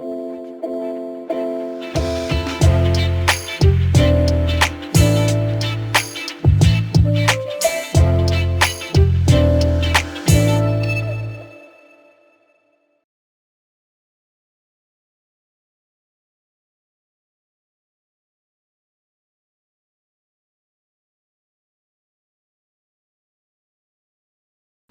thank you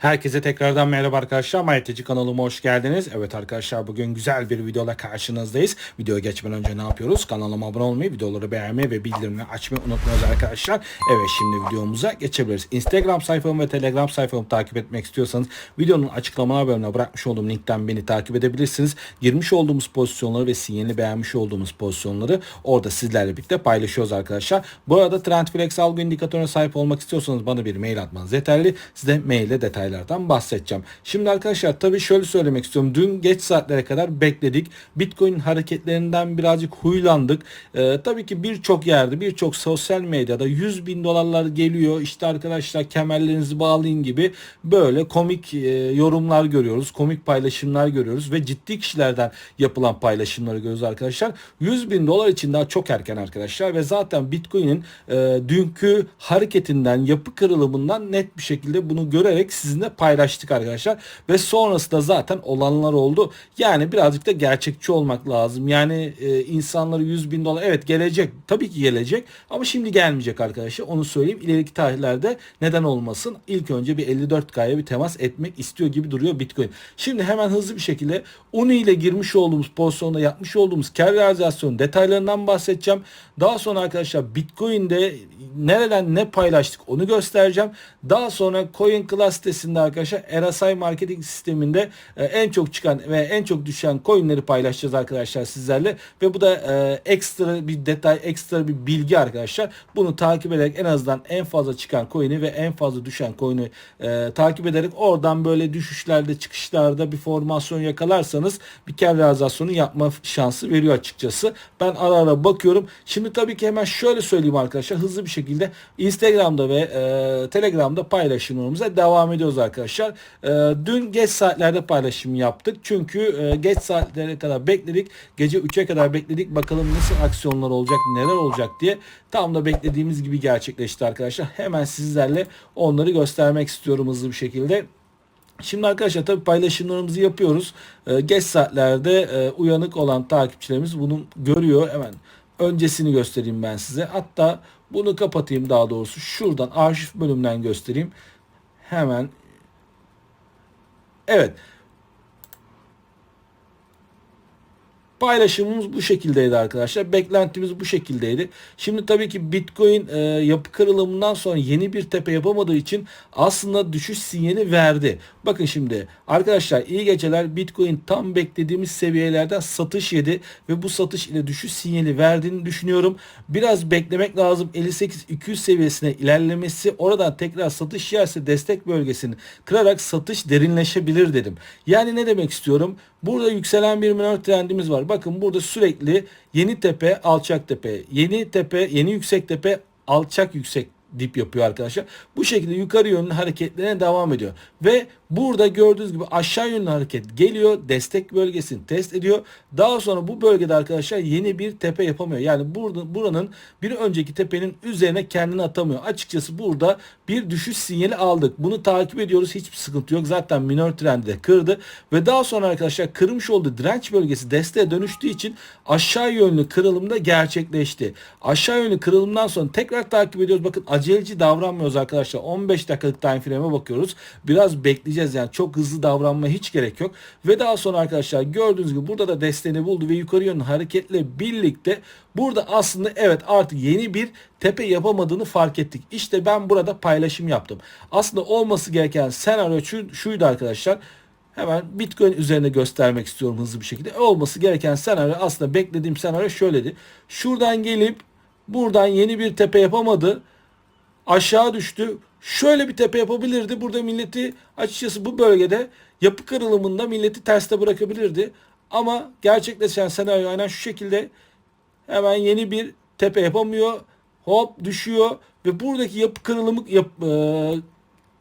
Herkese tekrardan merhaba arkadaşlar. Mayeteci kanalıma hoş geldiniz. Evet arkadaşlar bugün güzel bir videola karşınızdayız. Videoya geçmeden önce ne yapıyoruz? Kanalıma abone olmayı, videoları beğenmeyi ve bildirimleri açmayı unutmayın arkadaşlar. Evet şimdi videomuza geçebiliriz. Instagram sayfamı ve Telegram sayfamı takip etmek istiyorsanız videonun açıklamalar bölümüne bırakmış olduğum linkten beni takip edebilirsiniz. Girmiş olduğumuz pozisyonları ve sinyalini beğenmiş olduğumuz pozisyonları orada sizlerle birlikte paylaşıyoruz arkadaşlar. Bu arada Trendflex algı indikatörüne sahip olmak istiyorsanız bana bir mail atmanız yeterli. Size maille detaylı detaylardan bahsedeceğim. Şimdi arkadaşlar tabii şöyle söylemek istiyorum. Dün geç saatlere kadar bekledik. Bitcoin hareketlerinden birazcık huylandık. Ee, tabii ki birçok yerde birçok sosyal medyada 100 bin dolarlar geliyor. İşte arkadaşlar kemerlerinizi bağlayın gibi böyle komik e, yorumlar görüyoruz. Komik paylaşımlar görüyoruz ve ciddi kişilerden yapılan paylaşımları görüyoruz arkadaşlar. 100 bin dolar için daha çok erken arkadaşlar ve zaten Bitcoin'in e, dünkü hareketinden yapı kırılımından net bir şekilde bunu görerek sizin sizinle paylaştık arkadaşlar. Ve sonrasında zaten olanlar oldu. Yani birazcık da gerçekçi olmak lazım. Yani e, insanları 100 bin dolar evet gelecek. Tabii ki gelecek ama şimdi gelmeyecek arkadaşlar. Onu söyleyeyim. İleriki tarihlerde neden olmasın? İlk önce bir 54K'ya bir temas etmek istiyor gibi duruyor Bitcoin. Şimdi hemen hızlı bir şekilde UNI ile girmiş olduğumuz pozisyonda yapmış olduğumuz kar realizasyon detaylarından bahsedeceğim. Daha sonra arkadaşlar Bitcoin'de nereden ne paylaştık onu göstereceğim. Daha sonra Coin Class sitesinde arkadaşlar RSI marketing sisteminde e, en çok çıkan ve en çok düşen coinleri paylaşacağız arkadaşlar sizlerle. Ve bu da e, ekstra bir detay, ekstra bir bilgi arkadaşlar. Bunu takip ederek en azından en fazla çıkan coin'i ve en fazla düşen coin'i e, takip ederek oradan böyle düşüşlerde çıkışlarda bir formasyon yakalarsanız bir kar realizasyonu yapma şansı veriyor açıkçası. Ben ara ara bakıyorum. Şimdi tabii ki hemen şöyle söyleyeyim arkadaşlar hızlı bir şekilde Instagram'da ve e, Telegram'da paylaşımlarımıza devam ediyoruz arkadaşlar. E, dün geç saatlerde paylaşım yaptık. Çünkü e, geç saatlere kadar bekledik. Gece 3'e kadar bekledik. Bakalım nasıl aksiyonlar olacak, neler olacak diye. Tam da beklediğimiz gibi gerçekleşti arkadaşlar. Hemen sizlerle onları göstermek istiyorum hızlı bir şekilde. Şimdi arkadaşlar tabii paylaşımlarımızı yapıyoruz. Ee, geç saatlerde e, uyanık olan takipçilerimiz bunu görüyor. Hemen öncesini göstereyim ben size. Hatta bunu kapatayım daha doğrusu. Şuradan arşiv bölümünden göstereyim. Hemen Evet. Paylaşımımız bu şekildeydi arkadaşlar. Beklentimiz bu şekildeydi. Şimdi tabii ki Bitcoin e, yapı kırılımından sonra yeni bir tepe yapamadığı için aslında düşüş sinyali verdi. Bakın şimdi arkadaşlar iyi geceler Bitcoin tam beklediğimiz seviyelerden satış yedi ve bu satış ile düşüş sinyali verdiğini düşünüyorum. Biraz beklemek lazım. 58-200 seviyesine ilerlemesi oradan tekrar satış yerse destek bölgesini kırarak satış derinleşebilir dedim. Yani ne demek istiyorum? Burada yükselen bir minor trendimiz var. Bakın burada sürekli yeni tepe, alçak tepe, yeni tepe, yeni yüksek tepe, alçak yüksek dip yapıyor arkadaşlar. Bu şekilde yukarı yönlü hareketlerine devam ediyor. Ve burada gördüğünüz gibi aşağı yönlü hareket geliyor. Destek bölgesini test ediyor. Daha sonra bu bölgede arkadaşlar yeni bir tepe yapamıyor. Yani burada buranın bir önceki tepenin üzerine kendini atamıyor. Açıkçası burada bir düşüş sinyali aldık. Bunu takip ediyoruz. Hiçbir sıkıntı yok. Zaten minor trendi de kırdı. Ve daha sonra arkadaşlar kırmış olduğu direnç bölgesi desteğe dönüştüğü için aşağı yönlü kırılımda gerçekleşti. Aşağı yönlü kırılımdan sonra tekrar takip ediyoruz. Bakın aceleci davranmıyoruz arkadaşlar. 15 dakikalık time frame'e bakıyoruz. Biraz bekleyeceğiz yani çok hızlı davranmaya hiç gerek yok. Ve daha sonra arkadaşlar gördüğünüz gibi burada da desteğini buldu ve yukarı yönlü hareketle birlikte burada aslında evet artık yeni bir tepe yapamadığını fark ettik. İşte ben burada paylaşım yaptım. Aslında olması gereken senaryo şu, şuydu arkadaşlar. Hemen Bitcoin üzerine göstermek istiyorum hızlı bir şekilde. Olması gereken senaryo aslında beklediğim senaryo şöyledi. Şuradan gelip buradan yeni bir tepe yapamadı aşağı düştü. Şöyle bir tepe yapabilirdi. Burada milleti açıkçası bu bölgede yapı kırılımında milleti terste bırakabilirdi. Ama gerçekleşen senaryo aynen şu şekilde hemen yeni bir tepe yapamıyor. Hop düşüyor ve buradaki yapı kırılımı yap, e,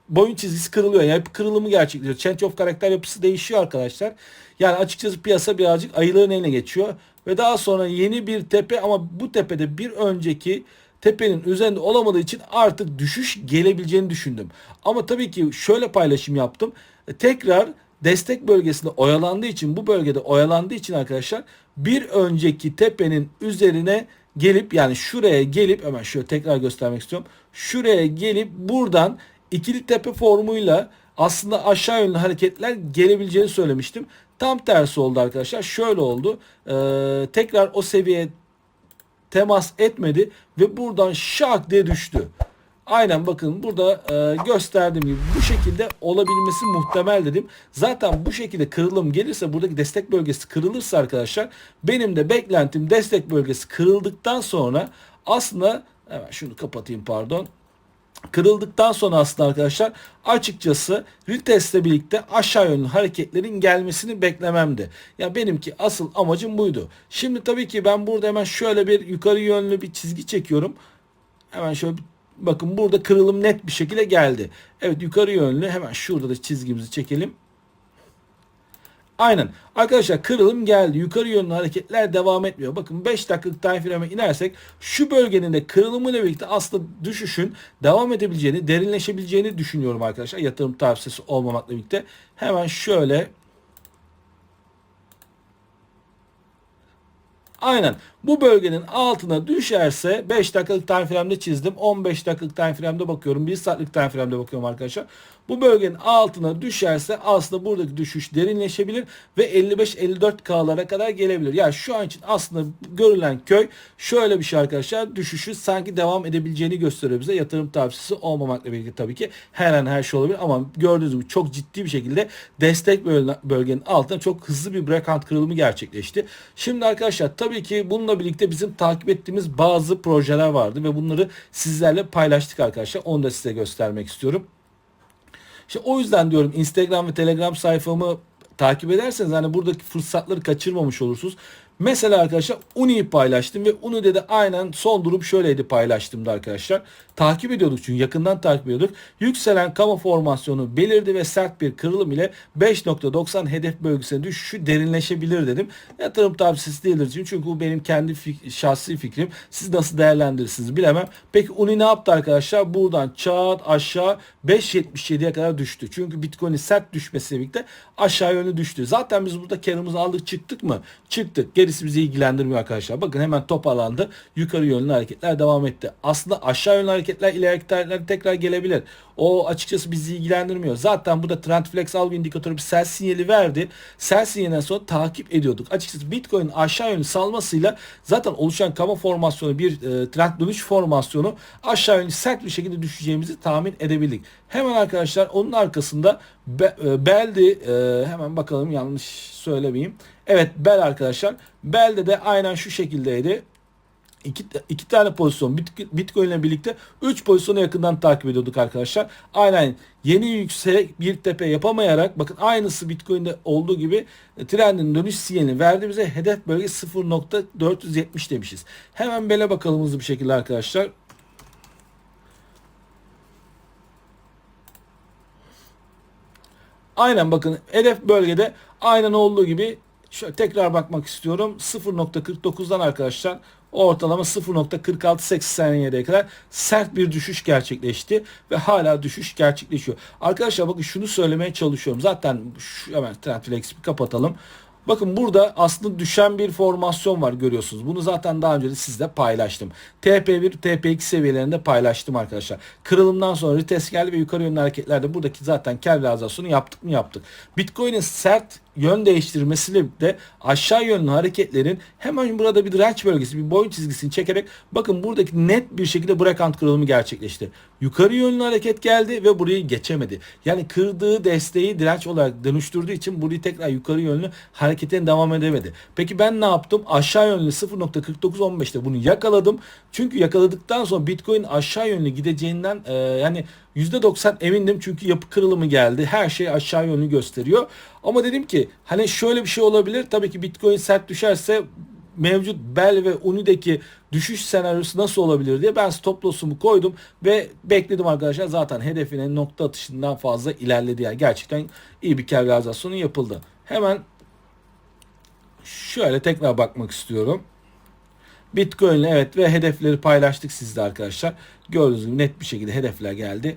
boyun çizgisi kırılıyor. Yani kırılımı gerçekleşiyor. Change of karakter yapısı değişiyor arkadaşlar. Yani açıkçası piyasa birazcık ayıların eline geçiyor. Ve daha sonra yeni bir tepe ama bu tepede bir önceki tepenin üzerinde olamadığı için artık düşüş gelebileceğini düşündüm. Ama tabii ki şöyle paylaşım yaptım. E, tekrar destek bölgesinde oyalandığı için bu bölgede oyalandığı için arkadaşlar bir önceki tepenin üzerine gelip yani şuraya gelip hemen şöyle tekrar göstermek istiyorum. Şuraya gelip buradan ikili tepe formuyla aslında aşağı yönlü hareketler gelebileceğini söylemiştim. Tam tersi oldu arkadaşlar. Şöyle oldu. Ee, tekrar o seviyeye temas etmedi ve buradan şak diye düştü. Aynen bakın burada e, gösterdiğim gibi bu şekilde olabilmesi muhtemel dedim. Zaten bu şekilde kırılım gelirse buradaki destek bölgesi kırılırsa arkadaşlar benim de beklentim destek bölgesi kırıldıktan sonra aslında hemen şunu kapatayım pardon kırıldıktan sonra aslında arkadaşlar açıkçası retestle birlikte aşağı yönlü hareketlerin gelmesini beklememdi. Ya benimki asıl amacım buydu. Şimdi tabii ki ben burada hemen şöyle bir yukarı yönlü bir çizgi çekiyorum. Hemen şöyle bir Bakın burada kırılım net bir şekilde geldi. Evet yukarı yönlü hemen şurada da çizgimizi çekelim. Aynen. Arkadaşlar kırılım geldi. Yukarı yönlü hareketler devam etmiyor. Bakın 5 dakikalık time frame'e inersek şu bölgenin de kırılımıyla birlikte aslında düşüşün devam edebileceğini, derinleşebileceğini düşünüyorum arkadaşlar. Yatırım tavsiyesi olmamakla birlikte. Hemen şöyle Aynen. Bu bölgenin altına düşerse 5 dakikalık time frame'de çizdim. 15 dakikalık time frame'de bakıyorum. 1 saatlik time frame'de bakıyorum arkadaşlar. Bu bölgenin altına düşerse aslında buradaki düşüş derinleşebilir ve 55-54K'lara kadar gelebilir. Yani şu an için aslında görülen köy şöyle bir şey arkadaşlar. Düşüşü sanki devam edebileceğini gösteriyor bize. Yatırım tavsiyesi olmamakla birlikte tabii ki her an her şey olabilir ama gördüğünüz gibi çok ciddi bir şekilde destek bölgenin altına çok hızlı bir breakout kırılımı gerçekleşti. Şimdi arkadaşlar tabii ki bununla birlikte bizim takip ettiğimiz bazı projeler vardı ve bunları sizlerle paylaştık arkadaşlar. Onu da size göstermek istiyorum. İşte o yüzden diyorum Instagram ve Telegram sayfamı takip ederseniz hani buradaki fırsatları kaçırmamış olursunuz. Mesela arkadaşlar Uni'yi paylaştım ve Uni'de de aynen son durum şöyleydi paylaştığımda arkadaşlar. Takip ediyorduk çünkü yakından takip ediyorduk. Yükselen kamu formasyonu belirdi ve sert bir kırılım ile 5.90 hedef bölgesine düşüşü derinleşebilir dedim. Yatırım tavsiyesi değildir çünkü bu benim kendi fik şahsi fikrim. Siz nasıl değerlendirirsiniz bilemem. Peki Uni ne yaptı arkadaşlar? Buradan çat aşağı 5.77'ye kadar düştü. Çünkü Bitcoin'in sert düşmesiyle birlikte aşağı yönlü düştü. Zaten biz burada karımızı aldık çıktık mı? Çıktık. Gerisi bizi ilgilendirmiyor arkadaşlar. Bakın hemen toparlandı. Yukarı yönlü hareketler devam etti. Aslında aşağı yönlü hareketler ileriki tarihlerde tekrar gelebilir. O açıkçası bizi ilgilendirmiyor. Zaten burada trend flex al indikatörü bir sell sinyali verdi. Sell sinyalinden sonra takip ediyorduk. Açıkçası Bitcoin aşağı yönlü salmasıyla zaten oluşan kama formasyonu bir e, trend dönüş formasyonu aşağı yönlü sert bir şekilde düşeceğimizi tahmin edebildik. Hemen arkadaşlar onun arkasında be, e, beldi e, hemen bakalım yanlış söylemeyeyim. Evet bel arkadaşlar. Belde de aynen şu şekildeydi iki, iki tane pozisyon Bitcoin ile birlikte 3 pozisyonu yakından takip ediyorduk arkadaşlar. Aynen yeni yüksek bir tepe yapamayarak bakın aynısı Bitcoin'de olduğu gibi e, trendin dönüş sinyalini verdi hedef bölge 0.470 demişiz. Hemen bele bakalım hızlı bir şekilde arkadaşlar. Aynen bakın hedef bölgede aynen olduğu gibi şöyle tekrar bakmak istiyorum. 0.49'dan arkadaşlar ortalama 0.4687'ye kadar sert bir düşüş gerçekleşti ve hala düşüş gerçekleşiyor. Arkadaşlar bakın şunu söylemeye çalışıyorum. Zaten şu, hemen Trendflex'i kapatalım. Bakın burada aslında düşen bir formasyon var görüyorsunuz. Bunu zaten daha önce de sizle paylaştım. TP1, TP2 seviyelerinde paylaştım arkadaşlar. Kırılımdan sonra retest geldi ve yukarı yönlü hareketlerde buradaki zaten kar realizasyonu yaptık mı yaptık. Bitcoin'in sert yön değiştirmesiyle de aşağı yönlü hareketlerin hemen burada bir direnç bölgesi, bir boyun çizgisini çekerek bakın buradaki net bir şekilde breakant kırılımı gerçekleşti. Yukarı yönlü hareket geldi ve burayı geçemedi. Yani kırdığı desteği direnç olarak dönüştürdüğü için burayı tekrar yukarı yönlü hareketin devam edemedi. Peki ben ne yaptım? Aşağı yönlü 0.4915'te bunu yakaladım. Çünkü yakaladıktan sonra Bitcoin aşağı yönlü gideceğinden e, yani %90 emindim çünkü yapı kırılımı geldi. Her şey aşağı yönlü gösteriyor. Ama dedim ki hani şöyle bir şey olabilir. Tabii ki Bitcoin sert düşerse mevcut Bell ve Uni'deki düşüş senaryosu nasıl olabilir diye ben stop loss'umu koydum ve bekledim arkadaşlar. Zaten hedefine nokta atışından fazla ilerledi. Yani gerçekten iyi bir kar realizasyonu yapıldı. Hemen şöyle tekrar bakmak istiyorum. Bitcoin evet ve hedefleri paylaştık sizde arkadaşlar. Gördüğünüz gibi net bir şekilde hedefler geldi.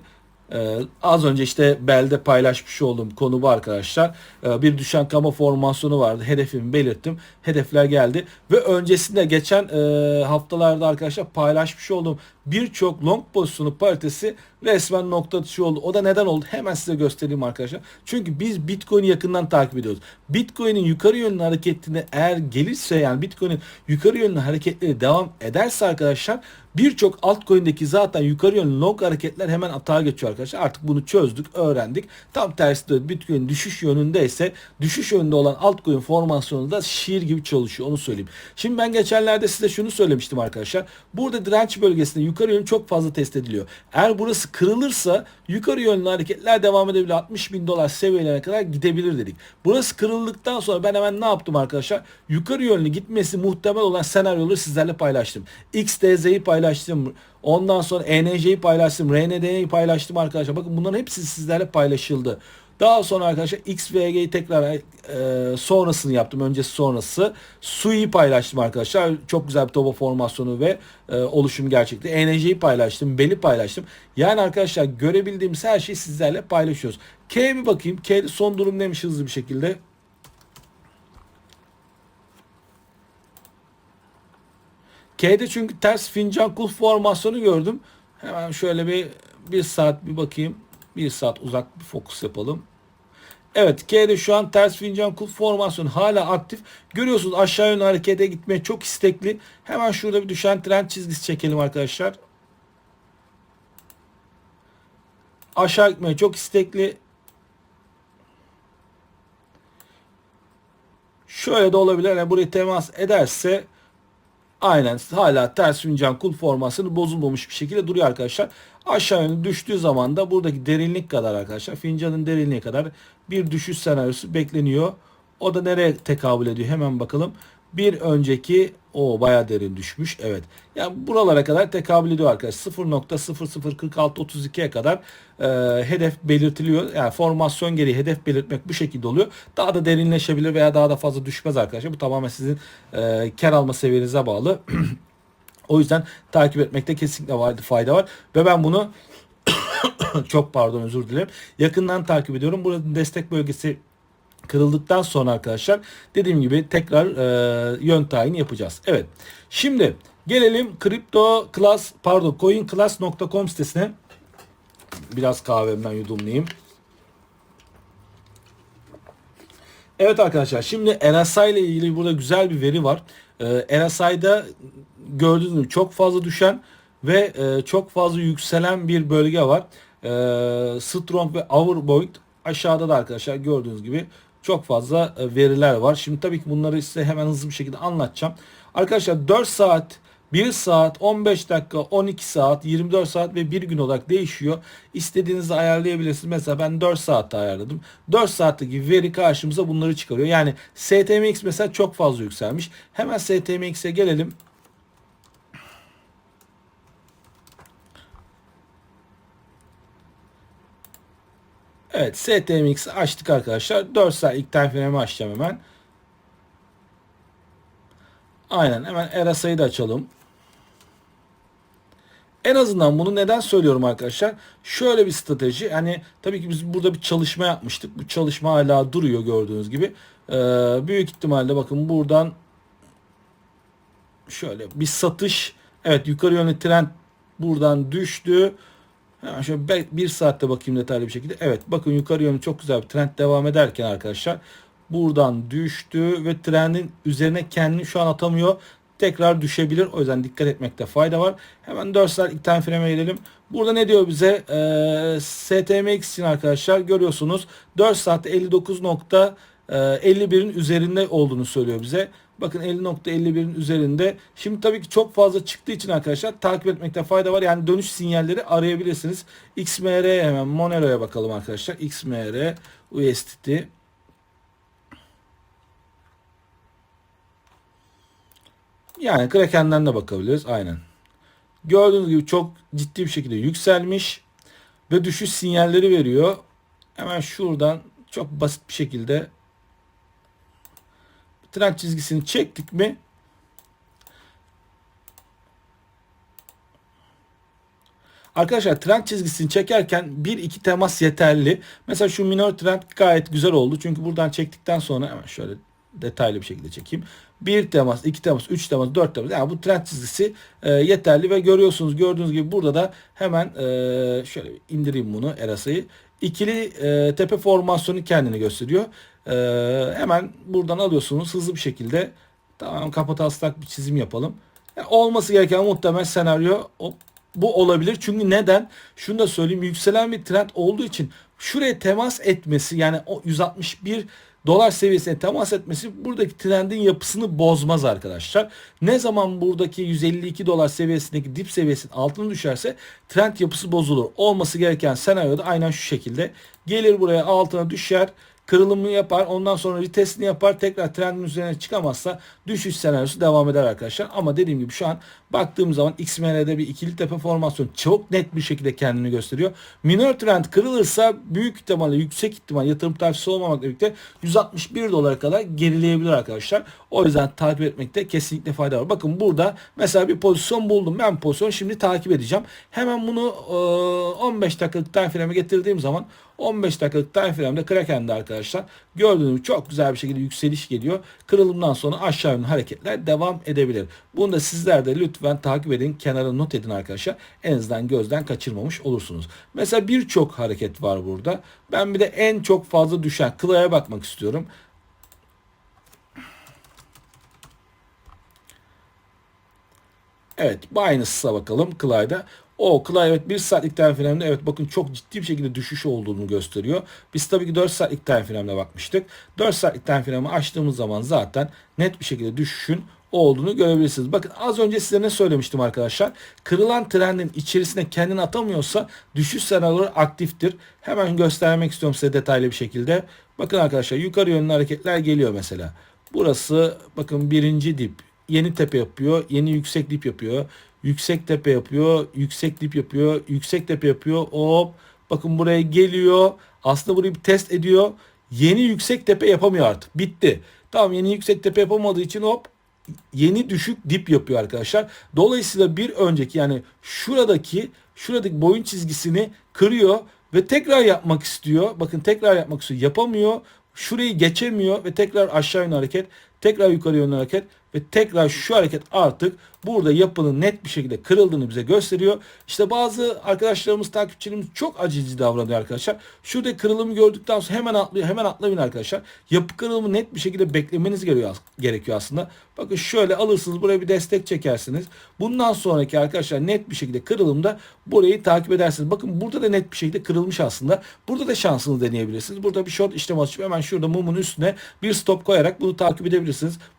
Ee, az önce işte belde paylaşmış olduğum konu bu arkadaşlar. Ee, bir düşen kama formasyonu vardı. Hedefimi belirttim. Hedefler geldi. Ve öncesinde geçen e, haftalarda arkadaşlar paylaşmış olduğum birçok long pozisyonu paritesi resmen nokta atışı oldu. O da neden oldu? Hemen size göstereyim arkadaşlar. Çünkü biz Bitcoin'i yakından takip ediyoruz. Bitcoin'in yukarı yönlü hareketini eğer gelirse yani Bitcoin'in yukarı yönlü hareketleri devam ederse arkadaşlar birçok altcoin'deki zaten yukarı yönlü long hareketler hemen atağa geçiyor arkadaşlar. Artık bunu çözdük, öğrendik. Tam tersi de Bitcoin düşüş yönündeyse düşüş yönünde olan altcoin formasyonu da şiir gibi çalışıyor onu söyleyeyim. Şimdi ben geçenlerde size şunu söylemiştim arkadaşlar. Burada direnç bölgesinde yukarı yönlü çok fazla test ediliyor. Eğer burası kırılırsa yukarı yönlü hareketler devam edebilir. 60 bin dolar seviyelerine kadar gidebilir dedik. Burası kırıldıktan sonra ben hemen ne yaptım arkadaşlar? Yukarı yönlü gitmesi muhtemel olan senaryoları sizlerle paylaştım. XTZ'yi paylaştım. Ondan sonra ENJ'yi paylaştım. RND'yi paylaştım arkadaşlar. Bakın bunların hepsi sizlerle paylaşıldı. Daha sonra arkadaşlar XVG'yi tekrar e, sonrasını yaptım. Öncesi sonrası. Sui'yi paylaştım arkadaşlar. Çok güzel bir toba formasyonu ve e, oluşum gerçekti. Enerjiyi paylaştım. Beli paylaştım. Yani arkadaşlar görebildiğimiz her şeyi sizlerle paylaşıyoruz. K'ye bir bakayım. K son durum neymiş hızlı bir şekilde. K'de çünkü ters fincan kul formasyonu gördüm. Hemen şöyle bir bir saat bir bakayım. Bir saat uzak bir fokus yapalım. Evet K'de şu an ters fincan kul formasyonu hala aktif. Görüyorsunuz aşağı yönlü harekete gitmeye çok istekli. Hemen şurada bir düşen trend çizgisi çekelim arkadaşlar. Aşağı gitmeye çok istekli. Şöyle de olabilir. Yani buraya temas ederse aynen hala ters fincan kul formasını bozulmamış bir şekilde duruyor arkadaşlar. Aşağı yönlü düştüğü zaman da buradaki derinlik kadar arkadaşlar fincanın derinliği kadar bir düşüş senaryosu bekleniyor. O da nereye tekabül ediyor hemen bakalım. Bir önceki o baya derin düşmüş. Evet. Yani buralara kadar tekabül ediyor arkadaşlar. 0.004632'ye kadar e, hedef belirtiliyor. Yani formasyon gereği hedef belirtmek bu şekilde oluyor. Daha da derinleşebilir veya daha da fazla düşmez arkadaşlar. Bu tamamen sizin e, kar alma seviyenize bağlı. o yüzden takip etmekte kesinlikle fayda var. Ve ben bunu çok pardon özür dilerim. Yakından takip ediyorum. Burada destek bölgesi kırıldıktan sonra arkadaşlar dediğim gibi tekrar e, yön tayini yapacağız. Evet. Şimdi gelelim Crypto Class pardon coinclass.com sitesine. Biraz kahvemden yudumlayayım. Evet arkadaşlar şimdi RSI ile ilgili burada güzel bir veri var. Ee, RSI'da gördüğünüz gibi çok fazla düşen ve e, çok fazla yükselen bir bölge var. E, Strong ve Overbought aşağıda da arkadaşlar gördüğünüz gibi çok fazla e, veriler var. Şimdi tabii ki bunları size hemen hızlı bir şekilde anlatacağım. Arkadaşlar 4 saat 1 saat, 15 dakika, 12 saat, 24 saat ve 1 gün olarak değişiyor. İstediğinizi ayarlayabilirsiniz. Mesela ben 4 saatte ayarladım. 4 saatteki veri karşımıza bunları çıkarıyor. Yani STMX mesela çok fazla yükselmiş. Hemen STMX'e gelelim. Evet STMX'i açtık arkadaşlar. 4 saat ilk time frame'i açacağım hemen. Aynen hemen RSI'yi da açalım. En azından bunu neden söylüyorum arkadaşlar? Şöyle bir strateji. Yani tabii ki biz burada bir çalışma yapmıştık. Bu çalışma hala duruyor gördüğünüz gibi. Ee, büyük ihtimalle bakın buradan şöyle bir satış. Evet yukarı yönlü trend buradan düştü. Hemen şöyle bir saatte bakayım detaylı bir şekilde. Evet bakın yukarı yönlü çok güzel bir trend devam ederken arkadaşlar buradan düştü ve trendin üzerine kendini şu an atamıyor. Tekrar düşebilir. O yüzden dikkat etmekte fayda var. Hemen 4 saat ilk time frame'e gelelim. Burada ne diyor bize? Ee, STMX için arkadaşlar görüyorsunuz 4 saatte 59.51'in üzerinde olduğunu söylüyor bize. Bakın 50.51'in üzerinde. Şimdi tabii ki çok fazla çıktığı için arkadaşlar takip etmekte fayda var. Yani dönüş sinyalleri arayabilirsiniz. XMR hemen Monero'ya bakalım arkadaşlar. XMR USDT Yani Kraken'den de bakabiliriz. Aynen. Gördüğünüz gibi çok ciddi bir şekilde yükselmiş ve düşüş sinyalleri veriyor. Hemen şuradan çok basit bir şekilde trend çizgisini çektik mi Arkadaşlar trend çizgisini çekerken bir iki temas yeterli. Mesela şu minor trend gayet güzel oldu. Çünkü buradan çektikten sonra hemen şöyle detaylı bir şekilde çekeyim. Bir temas, iki temas, üç temas, dört temas. Yani bu trend çizgisi e, yeterli ve görüyorsunuz gördüğünüz gibi burada da hemen e, şöyle indireyim bunu Erasa'yı. İkili e, tepe formasyonu kendini gösteriyor. E, hemen buradan alıyorsunuz hızlı bir şekilde. Tamam kapat aslak bir çizim yapalım. Yani olması gereken muhtemel senaryo o bu olabilir. Çünkü neden? Şunu da söyleyeyim. Yükselen bir trend olduğu için şuraya temas etmesi yani o 161 dolar seviyesine temas etmesi buradaki trendin yapısını bozmaz arkadaşlar. Ne zaman buradaki 152 dolar seviyesindeki dip seviyesinin altına düşerse trend yapısı bozulur. Olması gereken senaryoda aynen şu şekilde gelir buraya altına düşer kırılımını yapar. Ondan sonra retestini yapar. Tekrar trendin üzerine çıkamazsa düşüş senaryosu devam eder arkadaşlar. Ama dediğim gibi şu an baktığım zaman XMR'de bir ikili tepe formasyon çok net bir şekilde kendini gösteriyor. Minor trend kırılırsa büyük ihtimalle yüksek ihtimal yatırım tavsiyesi olmamakla birlikte 161 dolara kadar gerileyebilir arkadaşlar. O yüzden takip etmekte kesinlikle fayda var. Bakın burada mesela bir pozisyon buldum. Ben pozisyon şimdi takip edeceğim. Hemen bunu 15 dakikalık time frame'e getirdiğim zaman 15 dakikalık time frame'de Kraken'de arkadaşlar gördüğünüz gibi çok güzel bir şekilde yükseliş geliyor. Kırılımdan sonra aşağı yönlü hareketler devam edebilir. Bunu da sizler de lütfen takip edin. Kenara not edin arkadaşlar. En azından gözden kaçırmamış olursunuz. Mesela birçok hareket var burada. Ben bir de en çok fazla düşen Kıla'ya bakmak istiyorum. Evet Binance'a bakalım Clyde'a. O Clay evet 1 saatlik time frame'de evet bakın çok ciddi bir şekilde düşüş olduğunu gösteriyor. Biz tabii ki 4 saatlik time frame'de bakmıştık. 4 saatlik time frame'i açtığımız zaman zaten net bir şekilde düşüşün olduğunu görebilirsiniz. Bakın az önce size ne söylemiştim arkadaşlar. Kırılan trendin içerisine kendini atamıyorsa düşüş senaryoları aktiftir. Hemen göstermek istiyorum size detaylı bir şekilde. Bakın arkadaşlar yukarı yönlü hareketler geliyor mesela. Burası bakın birinci dip. Yeni tepe yapıyor. Yeni yüksek dip yapıyor. Yüksek tepe yapıyor. Yüksek dip yapıyor. Yüksek tepe yapıyor. Hop. Bakın buraya geliyor. Aslında burayı bir test ediyor. Yeni yüksek tepe yapamıyor artık. Bitti. Tamam yeni yüksek tepe yapamadığı için hop yeni düşük dip yapıyor arkadaşlar. Dolayısıyla bir önceki yani şuradaki şuradaki boyun çizgisini kırıyor ve tekrar yapmak istiyor. Bakın tekrar yapmak istiyor. Yapamıyor. Şurayı geçemiyor ve tekrar aşağı yönlü hareket, tekrar yukarı yönlü hareket ve tekrar şu hareket artık burada yapının net bir şekilde kırıldığını bize gösteriyor. İşte bazı arkadaşlarımız, takipçilerimiz çok acizi davranıyor arkadaşlar. Şurada kırılımı gördükten sonra hemen atlıyor, hemen atlayın arkadaşlar. Yapı kırılımı net bir şekilde beklemeniz gerekiyor aslında. Bakın şöyle alırsınız buraya bir destek çekersiniz. Bundan sonraki arkadaşlar net bir şekilde kırılımda burayı takip edersiniz. Bakın burada da net bir şekilde kırılmış aslında. Burada da şansını deneyebilirsiniz. Burada bir short işlem açıp hemen şurada mumun üstüne bir stop koyarak bunu takip edebilirsiniz.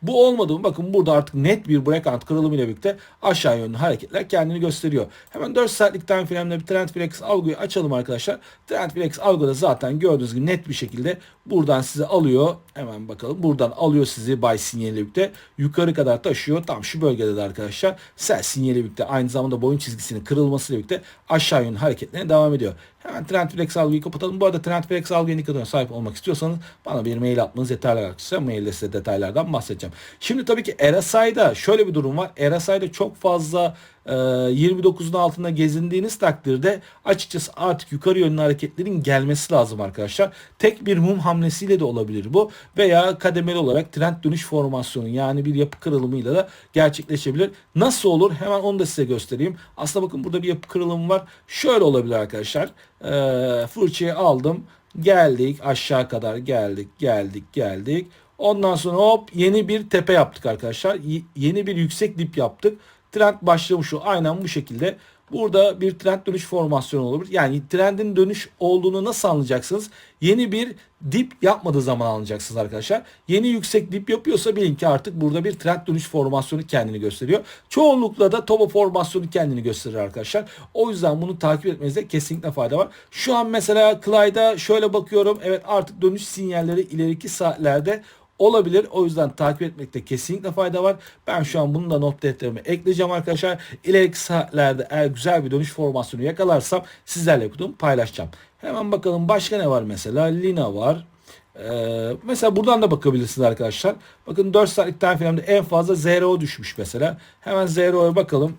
Bu olmadı mı? Bakın burada artık net bir breakout kırılımı ile birlikte aşağı yönlü hareketler kendini gösteriyor. Hemen 4 saatlik time frame'de bir trend flex algıyı açalım arkadaşlar. Trend flex algıda zaten gördüğünüz gibi net bir şekilde buradan sizi alıyor. Hemen bakalım. Buradan alıyor sizi buy sinyaliyle birlikte. Yukarı kadar taşıyor. Tam şu bölgede de arkadaşlar sell sinyaliyle birlikte aynı zamanda boyun çizgisinin kırılmasıyla birlikte aşağı yönlü hareketlerine devam ediyor. Hemen Trend Flex algıyı kapatalım. Bu arada Trend Flex algı indikatörüne sahip olmak istiyorsanız bana bir mail atmanız yeterli arkadaşlar. Mailde size detaylardan bahsedeceğim. Şimdi tabii ki RSI'da şöyle bir durum var. RSI'da çok fazla 29'un ee, altında gezindiğiniz takdirde açıkçası artık yukarı yönlü hareketlerin gelmesi lazım arkadaşlar. Tek bir mum hamlesiyle de olabilir bu veya kademeli olarak trend dönüş formasyonu yani bir yapı kırılımıyla da gerçekleşebilir. Nasıl olur? Hemen onu da size göstereyim. Aslında bakın burada bir yapı kırılımı var. Şöyle olabilir arkadaşlar. Ee, fırçayı aldım. Geldik aşağı kadar geldik geldik geldik. Ondan sonra hop yeni bir tepe yaptık arkadaşlar. Y- yeni bir yüksek dip yaptık trend başlamış şu aynen bu şekilde. Burada bir trend dönüş formasyonu olabilir. Yani trendin dönüş olduğunu nasıl anlayacaksınız? Yeni bir dip yapmadığı zaman anlayacaksınız arkadaşlar. Yeni yüksek dip yapıyorsa bilin ki artık burada bir trend dönüş formasyonu kendini gösteriyor. Çoğunlukla da toba formasyonu kendini gösterir arkadaşlar. O yüzden bunu takip etmenizde kesinlikle fayda var. Şu an mesela Clyde'a şöyle bakıyorum. Evet artık dönüş sinyalleri ileriki saatlerde olabilir. O yüzden takip etmekte kesinlikle fayda var. Ben şu an bunu da not defterime ekleyeceğim arkadaşlar. İleriki saatlerde eğer güzel bir dönüş formasyonu yakalarsam sizlerle bunu paylaşacağım. Hemen bakalım başka ne var mesela. Lina var. Ee, mesela buradan da bakabilirsiniz arkadaşlar. Bakın 4 saatlik time frame'de en fazla ZRO düşmüş mesela. Hemen ZRO'ya bakalım.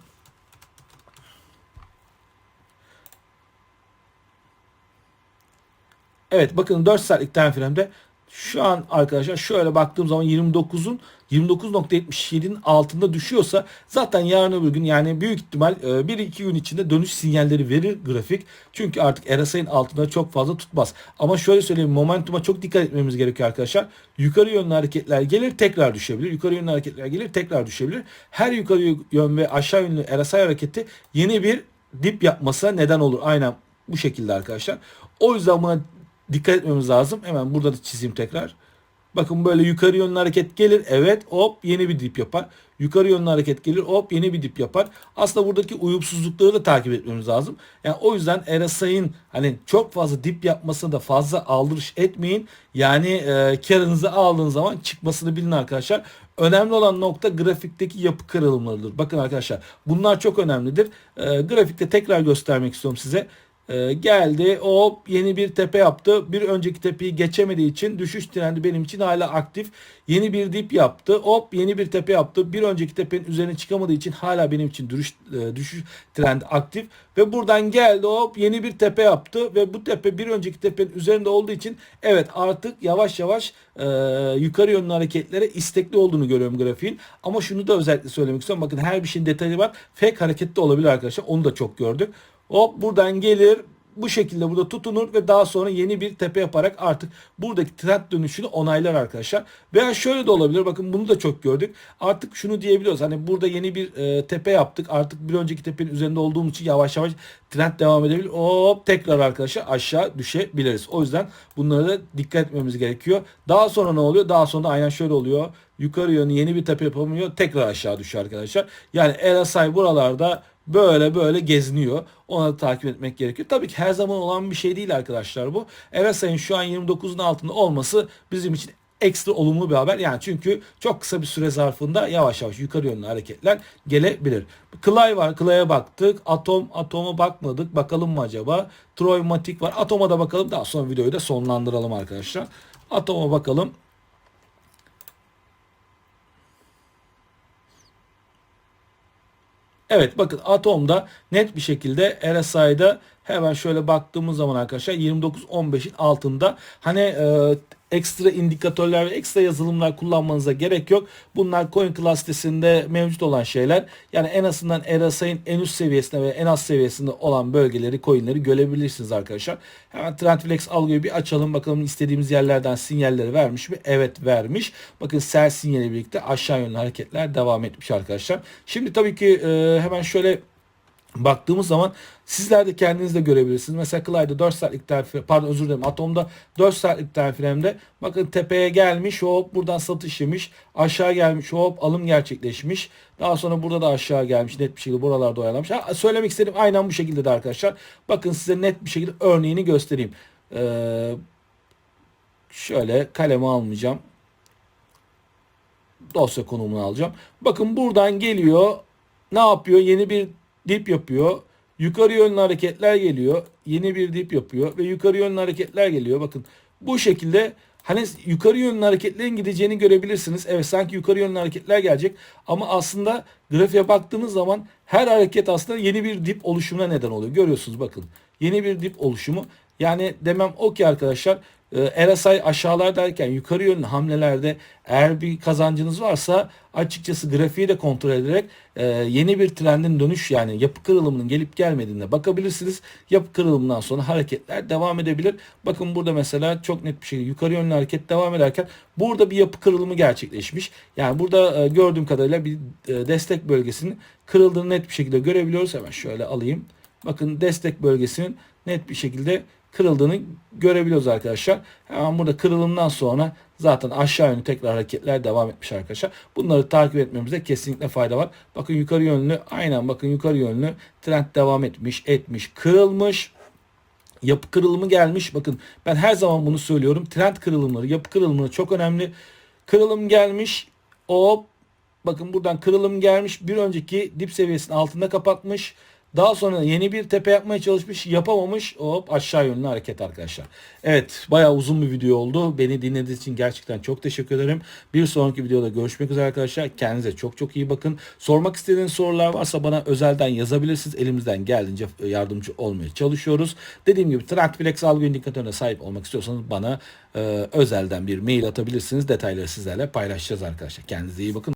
Evet bakın 4 saatlik time frame'de şu an arkadaşlar şöyle baktığım zaman 29'un 29.77'nin altında düşüyorsa zaten yarın öbür gün yani büyük ihtimal 1-2 gün içinde dönüş sinyalleri verir grafik. Çünkü artık RSI'nin altında çok fazla tutmaz. Ama şöyle söyleyeyim momentuma çok dikkat etmemiz gerekiyor arkadaşlar. Yukarı yönlü hareketler gelir tekrar düşebilir. Yukarı yönlü hareketler gelir tekrar düşebilir. Her yukarı yön ve aşağı yönlü RSI hareketi yeni bir dip yapmasına neden olur. Aynen bu şekilde arkadaşlar. O yüzden buna dikkat etmemiz lazım. Hemen burada da çizeyim tekrar. Bakın böyle yukarı yönlü hareket gelir. Evet hop yeni bir dip yapar. Yukarı yönlü hareket gelir. Hop yeni bir dip yapar. Aslında buradaki uyumsuzlukları da takip etmemiz lazım. Yani o yüzden RSI'nin hani çok fazla dip yapmasına da fazla aldırış etmeyin. Yani e, karınızı aldığınız zaman çıkmasını bilin arkadaşlar. Önemli olan nokta grafikteki yapı kırılımlarıdır. Bakın arkadaşlar bunlar çok önemlidir. E, grafikte tekrar göstermek istiyorum size. Ee, geldi hop yeni bir tepe yaptı. Bir önceki tepeyi geçemediği için düşüş trendi benim için hala aktif. Yeni bir dip yaptı. Hop yeni bir tepe yaptı. Bir önceki tepenin üzerine çıkamadığı için hala benim için düşüş, e, düşüş trendi aktif. Ve buradan geldi hop yeni bir tepe yaptı. Ve bu tepe bir önceki tepenin üzerinde olduğu için evet artık yavaş yavaş e, yukarı yönlü hareketlere istekli olduğunu görüyorum grafiğin. Ama şunu da özellikle söylemek istiyorum. Bakın her bir şeyin detayı var. Fake harekette olabilir arkadaşlar. Onu da çok gördük. Hop buradan gelir bu şekilde burada tutunur ve daha sonra yeni bir tepe yaparak artık buradaki trend dönüşünü onaylar arkadaşlar. Veya şöyle de olabilir bakın bunu da çok gördük. Artık şunu diyebiliyoruz hani burada yeni bir e, tepe yaptık artık bir önceki tepenin üzerinde olduğum için yavaş yavaş trend devam edebilir. Hop tekrar arkadaşlar aşağı düşebiliriz. O yüzden bunlara da dikkat etmemiz gerekiyor. Daha sonra ne oluyor? Daha sonra aynen şöyle oluyor. Yukarı yönü yeni bir tepe yapamıyor. Tekrar aşağı düşüyor arkadaşlar. Yani RSI buralarda böyle böyle geziniyor. Ona da takip etmek gerekiyor. Tabii ki her zaman olan bir şey değil arkadaşlar bu. RSI'nin şu an 29'un altında olması bizim için ekstra olumlu bir haber. Yani çünkü çok kısa bir süre zarfında yavaş yavaş yukarı yönlü hareketler gelebilir. Clay var. Clay'a baktık. Atom, Atom'a bakmadık. Bakalım mı acaba? Troy var. Atom'a da bakalım. Daha sonra videoyu da sonlandıralım arkadaşlar. Atom'a bakalım. Evet bakın Atom'da net bir şekilde RSI'da hemen şöyle baktığımız zaman arkadaşlar 29-15'in altında hani e, ekstra indikatörler ve ekstra yazılımlar kullanmanıza gerek yok. Bunlar Coin Class sitesinde mevcut olan şeyler. Yani en azından RSI'nin en üst seviyesinde ve en az seviyesinde olan bölgeleri, coinleri görebilirsiniz arkadaşlar. Hemen Trendflex algıyı bir açalım. Bakalım istediğimiz yerlerden sinyalleri vermiş mi? Evet vermiş. Bakın sell sinyali birlikte aşağı yönlü hareketler devam etmiş arkadaşlar. Şimdi tabii ki e, hemen şöyle baktığımız zaman sizler de kendiniz de görebilirsiniz. Mesela Clyde'da 4 saatlik time pardon özür dilerim Atom'da 4 saatlik frame'de bakın tepeye gelmiş hop buradan satış yemiş aşağı gelmiş hop alım gerçekleşmiş daha sonra burada da aşağı gelmiş net bir şekilde buralarda oyalamış. Ha, söylemek istediğim aynen bu şekilde de arkadaşlar. Bakın size net bir şekilde örneğini göstereyim. Ee, şöyle kalemi almayacağım. Dosya konumunu alacağım. Bakın buradan geliyor. Ne yapıyor? Yeni bir dip yapıyor. Yukarı yönlü hareketler geliyor. Yeni bir dip yapıyor ve yukarı yönlü hareketler geliyor. Bakın bu şekilde hani yukarı yönlü hareketlerin gideceğini görebilirsiniz. Evet sanki yukarı yönlü hareketler gelecek ama aslında grafiğe baktığımız zaman her hareket aslında yeni bir dip oluşumuna neden oluyor. Görüyorsunuz bakın. Yeni bir dip oluşumu. Yani demem o ki arkadaşlar e, RSI aşağılardayken yukarı yönlü hamlelerde eğer bir kazancınız varsa açıkçası grafiği de kontrol ederek e, yeni bir trendin dönüş yani yapı kırılımının gelip gelmediğine bakabilirsiniz. Yapı kırılımından sonra hareketler devam edebilir. Bakın burada mesela çok net bir şekilde yukarı yönlü hareket devam ederken burada bir yapı kırılımı gerçekleşmiş. Yani burada e, gördüğüm kadarıyla bir destek bölgesinin kırıldığını net bir şekilde görebiliyoruz. Hemen şöyle alayım. Bakın destek bölgesinin net bir şekilde kırıldığını görebiliyoruz arkadaşlar. Hemen burada kırılımdan sonra zaten aşağı yönlü tekrar hareketler devam etmiş arkadaşlar. Bunları takip etmemizde kesinlikle fayda var. Bakın yukarı yönlü aynen bakın yukarı yönlü trend devam etmiş etmiş kırılmış yapı kırılımı gelmiş. Bakın ben her zaman bunu söylüyorum. Trend kırılımları, yapı kırılımları çok önemli. Kırılım gelmiş. Hop. Bakın buradan kırılım gelmiş. Bir önceki dip seviyesinin altında kapatmış. Daha sonra yeni bir tepe yapmaya çalışmış. Yapamamış. Hop aşağı yönlü hareket arkadaşlar. Evet bayağı uzun bir video oldu. Beni dinlediğiniz için gerçekten çok teşekkür ederim. Bir sonraki videoda görüşmek üzere arkadaşlar. Kendinize çok çok iyi bakın. Sormak istediğiniz sorular varsa bana özelden yazabilirsiniz. Elimizden geldiğince yardımcı olmaya çalışıyoruz. Dediğim gibi Trendflex algı indikatörüne sahip olmak istiyorsanız bana e, özelden bir mail atabilirsiniz. Detayları sizlerle paylaşacağız arkadaşlar. Kendinize iyi bakın.